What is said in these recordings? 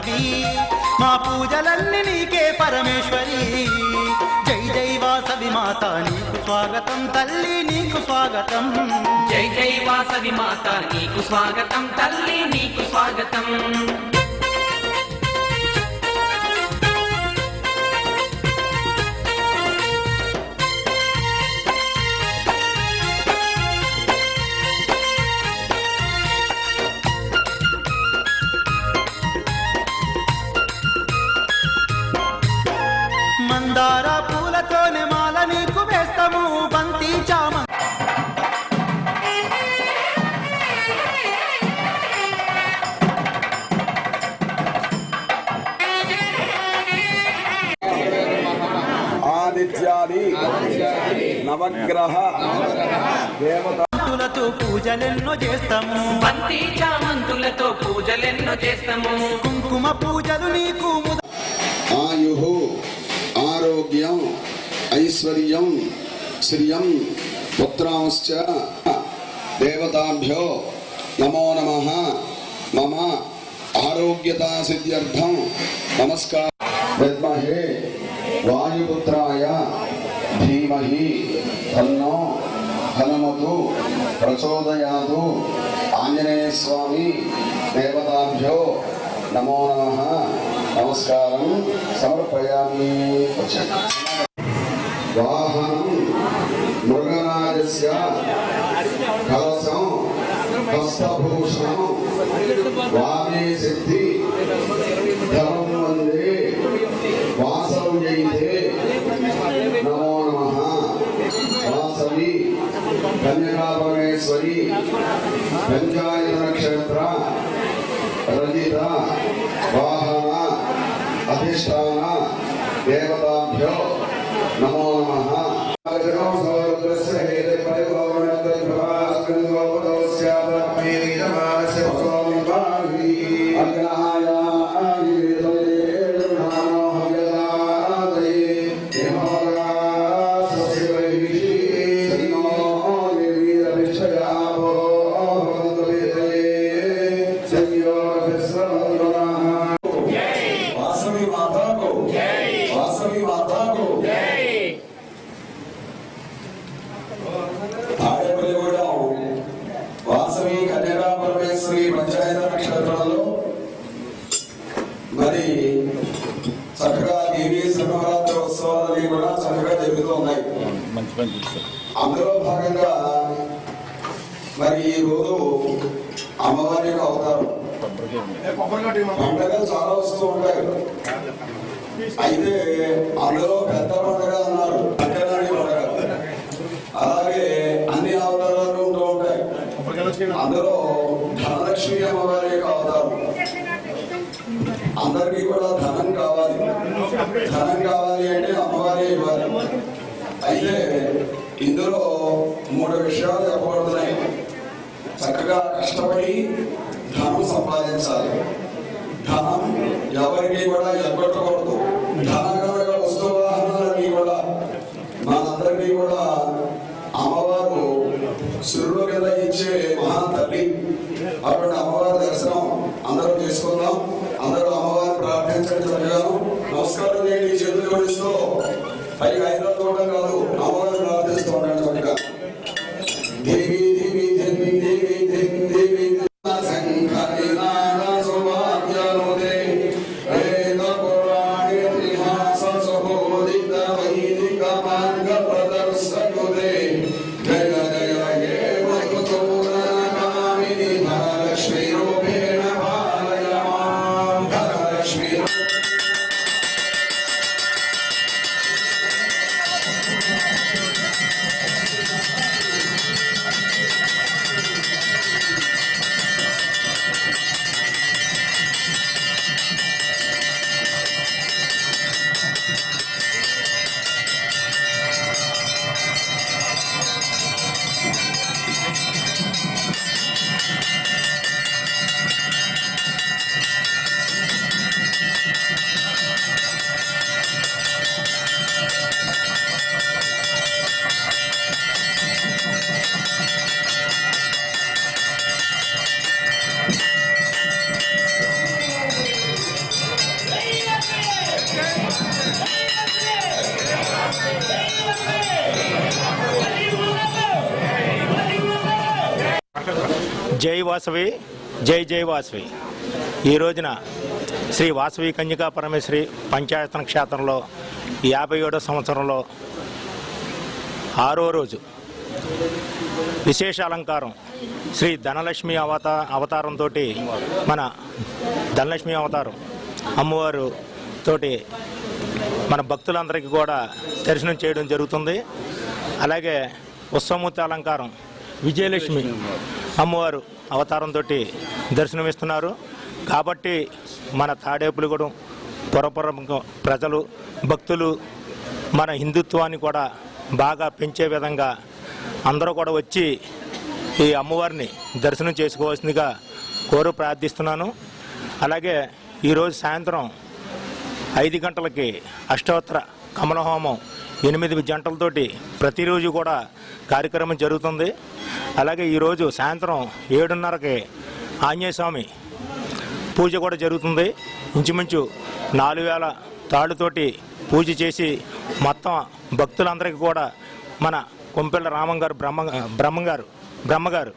వాసవి మా పూజలన్నీ నీకే పరమేశ్వరి. జై జై వాసవి మాత నీకు స్వాగతం తల్లి నీకు స్వాగతం. జై జై వాసవి మాత నీకు స్వాగతం తల్లి నీకు స్వాగతం. నవగ్రహ దేవత. తులతో పూజలెన్నో చేస్తాము. బంతి చామంతులతో పూజలెన్నో చేస్తాము. కుంకుమ పూజలు నీకు ముద ఆయు ఆరోగ్యం ఐశ్వర్యం శ్రియం పుత్రాంశ్చ దేవతాభ్యో నమో నమ మమ ఆరోగ్యతా సిద్ధ్యర్థం నమస్కారం విద్మహే వాయుపుత్రాయ ధీమహి తన్నో హనుమతు ప్రచోదయాదు ఆంజనేయ స్వామి దేవతాభ్యో నమో నమ. నమస్కారం సమర్పయామి. వాహనం మృగరాజస్య కలసం హస్తభూషణం వామే సిద్ధి ధనం వందే వాసవ్యైతే నమో నమ వాసవి కన్యకా పరమేశ్వరి పంచాయత నక్షత్ర రజిత వాహన అధిష్టాన దేవతాభ్యో నమో నమ ఉన్నాయి అందులో భాగంగా మరి ఈ రోజు అమ్మవారి యొక్క అవతారం. పండగలు చాలా వస్తూ ఉంటాయి. అయితే అందులో పెద్ద పండగ అన్నారు. అక్కడాని పండగ. అలాగే అన్ని అవతారాలు ఉంటూ ఉంటాయి. అందులో ధనలక్ష్మి అమ్మవారి యొక్క అవతారం. అందరికీ కూడా ధనం కావాలి. ధనం కావాలి అంటే అమ్మవారి ఇవ్వాలి. అయితే ఇందులో మూడు విషయాలు చెప్పబడుతున్నాయి చక్కగా కష్టపడి ధనం సంపాదించాలి. ధనం ఎవరికి కూడా ఎగ్గొట్టకూడదు. ధనంగా వస్తు వాహనాలన్నీ కూడా మనందరికీ కూడా అమ్మవారు సురుడు కింద ఇచ్చే మహా తల్లి. అటువంటి అమ్మవారి దర్శనం అందరూ చేసుకుందాం. అందరూ అమ్మవారిని ప్రార్థించడం చదివాను నమస్కారం చేయండి చేతులు జోడిస్తూ పైగా హైదరాబాద్ జై వాసవి జై జై వాసవి. ఈ రోజున శ్రీ వాసవి కన్యకా పరమేశ్వరి పంచాయతన క్షేత్రంలో యాభై ఏడో సంవత్సరంలో ఆరో రోజు విశేష అలంకారం శ్రీ ధనలక్ష్మి అవత అవతారంతో మన ధనలక్ష్మి అవతారం అమ్మవారు తోటి మన భక్తులందరికీ కూడా దర్శనం చేయడం జరుగుతుంది. అలాగే ఉత్సవమూర్తి అలంకారం విజయలక్ష్మి అమ్మవారు అవతారంతో దర్శనమిస్తున్నారు. కాబట్టి మన తాడేపులగూడెం పురపురం ప్రజలు భక్తులు మన హిందుత్వాన్ని కూడా బాగా పెంచే విధంగా అందరూ కూడా వచ్చి ఈ అమ్మవారిని దర్శనం చేసుకోవాల్సిందిగా కోరు ప్రార్థిస్తున్నాను. అలాగే ఈరోజు సాయంత్రం ఐదు గంటలకి అష్టోత్తర కమలహోమం ఎనిమిది జంటలతోటి ప్రతిరోజు కూడా కార్యక్రమం జరుగుతుంది. అలాగే ఈరోజు సాయంత్రం ఏడున్నరకి ఆంజనేయ స్వామి పూజ కూడా జరుగుతుంది. ఇంచుమించు నాలుగు వేల తాళ్ళుతోటి పూజ చేసి మొత్తం భక్తులందరికీ కూడా మన కొంపెల్ల రామం గారు బ్రహ్మ బ్రహ్మగారు బ్రహ్మగారు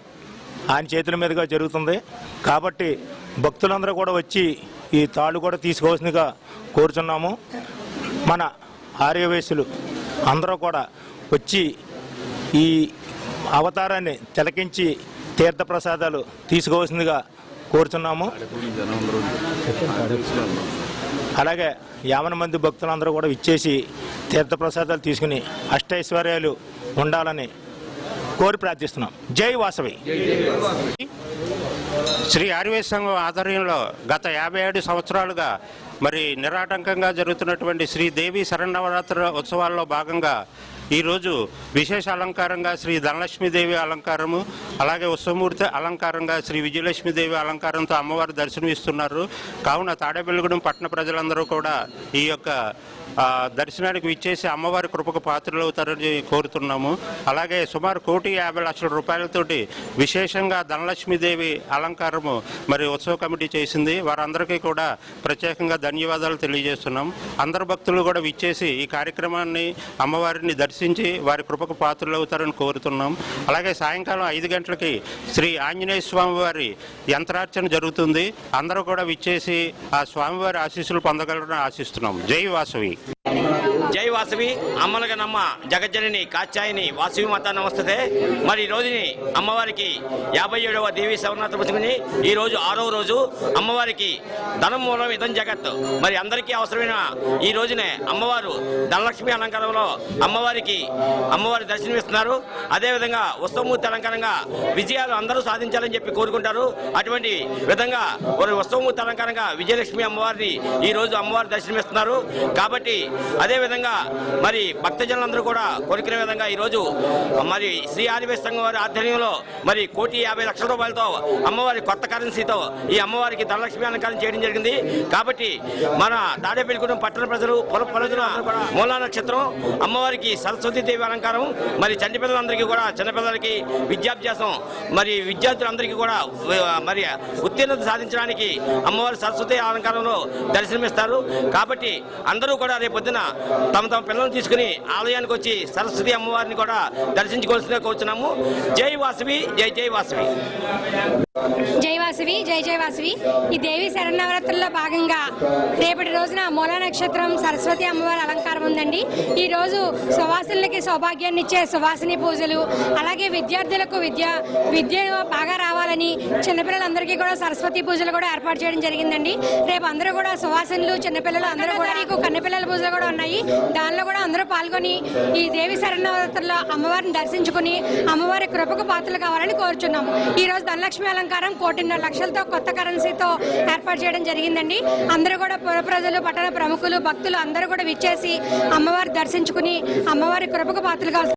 ఆయన చేతుల మీదుగా జరుగుతుంది. కాబట్టి భక్తులందరూ కూడా వచ్చి ఈ తాళ్ళు కూడా తీసుకోవాల్సిందిగా కోరుచున్నాము. మన ఆర్యవేశులు అందరూ కూడా వచ్చి ఈ అవతారాన్ని తిలకించి తీర్థప్రసాదాలు తీసుకోవాల్సిందిగా కోరుచున్నాము. అలాగే యావన మంది భక్తులందరూ కూడా ఇచ్చేసి తీర్థప్రసాదాలు తీసుకుని అష్టైశ్వర్యాలు ఉండాలని కోరి ప్రార్థిస్తున్నాం. జై వాసవి. శ్రీ ఆర్వీఎస్ సంఘం ఆధ్వర్యంలో గత యాభై ఏడు సంవత్సరాలుగా మరి నిరాటంకంగా జరుగుతున్నటువంటి శ్రీ దేవి శరణవరాత్రి ఉత్సవాల్లో భాగంగా ఈరోజు విశేష అలంకారంగా శ్రీ ధనలక్ష్మీదేవి అలంకారము అలాగే ఉత్సవమూర్తి అలంకారంగా శ్రీ విజయలక్ష్మీదేవి అలంకారంతో అమ్మవారు దర్శనమిస్తున్నారు. కావున తాడేపల్లిగూడెం పట్టణ ప్రజలందరూ కూడా ఈ యొక్క దర్శనానికి విచ్చేసి అమ్మవారి కృపకు పాత్రలు అవుతారని కోరుతున్నాము. అలాగే సుమారు కోటి యాభై లక్షల రూపాయలతోటి విశేషంగా ధనలక్ష్మీదేవి అలంకారము మరి ఉత్సవ కమిటీ చేసింది. వారందరికీ కూడా ప్రత్యేకంగా ధన్యవాదాలు తెలియజేస్తున్నాం. అందరు భక్తులు కూడా విచ్చేసి ఈ కార్యక్రమాన్ని అమ్మవారిని దర్శించి వారి కృపకు పాత్రలు అవుతారని కోరుతున్నాం. అలాగే సాయంకాలం ఐదు గంటలకి శ్రీ ఆంజనేయ స్వామివారి యంత్రార్చన జరుగుతుంది. అందరూ కూడా విచ్చేసి ఆ స్వామివారి ఆశీస్సులు పొందగలరని ఆశిస్తున్నాం. జై వాసవి. আপনারা జై వాసవి అమ్మలగ నమ్మ జగజ్జనని కాచాయిని వాసవి మాత నమస్తే. మరి ఈ రోజుని అమ్మవారికి యాభై ఏడవ దేవి సవర్ణాథ పుచ్చుకుని ఈ రోజు ఆరవ రోజు అమ్మవారికి ధనం మూలం ఇదం జగత్. మరి అందరికీ అవసరమైన ఈ రోజునే అమ్మవారు ధనలక్ష్మి అలంకారంలో అమ్మవారికి అమ్మవారి దర్శనమిస్తున్నారు. అదేవిధంగా ఉత్సవమూర్తి అలంకారంగా విజయాలు అందరూ సాధించాలని చెప్పి కోరుకుంటారు. అటువంటి విధంగా వారి ఉత్సవమూర్తి అలంకారంగా విజయలక్ష్మి అమ్మవారిని ఈ రోజు అమ్మవారి దర్శనమిస్తున్నారు. కాబట్టి అదే విధంగా మరి భక్తజనులందరూ కూడా కోరుకునే విధంగా ఈ రోజు మరి శ్రీ ఆదివేశ సంఘం వారి ఆధ్వర్యంలో మరి కోటి యాభై లక్షల రూపాయలతో అమ్మవారి కొత్త కరెన్సీతో ఈ అమ్మవారికి ధనలక్ష్మి అలంకారం చేయడం జరిగింది. కాబట్టి మన దాడేపల్లిగూడెం పట్టణ ప్రజలు పొల కూడా మూలా నక్షత్రం అమ్మవారికి సరస్వతి దేవి అలంకారం మరి చంటిపిల్లలందరికీ కూడా చిన్నపిల్లలకి విద్యాభ్యాసం మరి విద్యార్థులందరికీ కూడా మరి ఉత్తీర్ణత సాధించడానికి అమ్మవారి సరస్వతి అలంకారంలో దర్శనమిస్తారు. కాబట్టి అందరూ కూడా రేపు పొద్దున తమ తమ పిల్లల్ని తీసుకుని ఆలయానికి వచ్చి సరస్వతి అమ్మవారిని కూడా దర్శించుకోవాల్సిందిగా కోరుచున్నాము. జై వాసవి జై జై వాసవి. జై వాసవి జై జై వాసవి. ఈ దేవి శరణవరాత్రుల్లో భాగంగా రేపటి రోజున మూలా నక్షత్రం సరస్వతి అమ్మవారి అలంకారం ఉందండి. ఈ రోజు సువాసులకి సౌభాగ్యాన్ని ఇచ్చే సువాసిని పూజలు అలాగే విద్యార్థులకు విద్య విద్య బాగా రావాలని చిన్నపిల్లలందరికీ కూడా సరస్వతి పూజలు కూడా ఏర్పాటు చేయడం జరిగిందండి. రేపు అందరూ కూడా సువాసనులు చిన్నపిల్లలు అందరూ కూడా కన్నెపిల్లల పూజలు కూడా ఉన్నాయి. దానిలో కూడా అందరూ పాల్గొని ఈ దేవి శరణవరాత్రుల్లో అమ్మవారిని దర్శించుకుని అమ్మవారి కృపకు పాత్రలు కావాలని కోరుచున్నాము. ఈ రోజు ధనలక్ష్మి అలంకారం కోటిన్నర లక్షలతో కొత్త కరెన్సీతో ఏర్పాటు చేయడం జరిగిందండి. అందరూ కూడా పుర ప్రజలు పట్టణ ప్రముఖులు భక్తులు అందరూ కూడా విచ్చేసి అమ్మవారి దర్శించుకుని అమ్మవారి కృపకు పాత్రలు కావాలి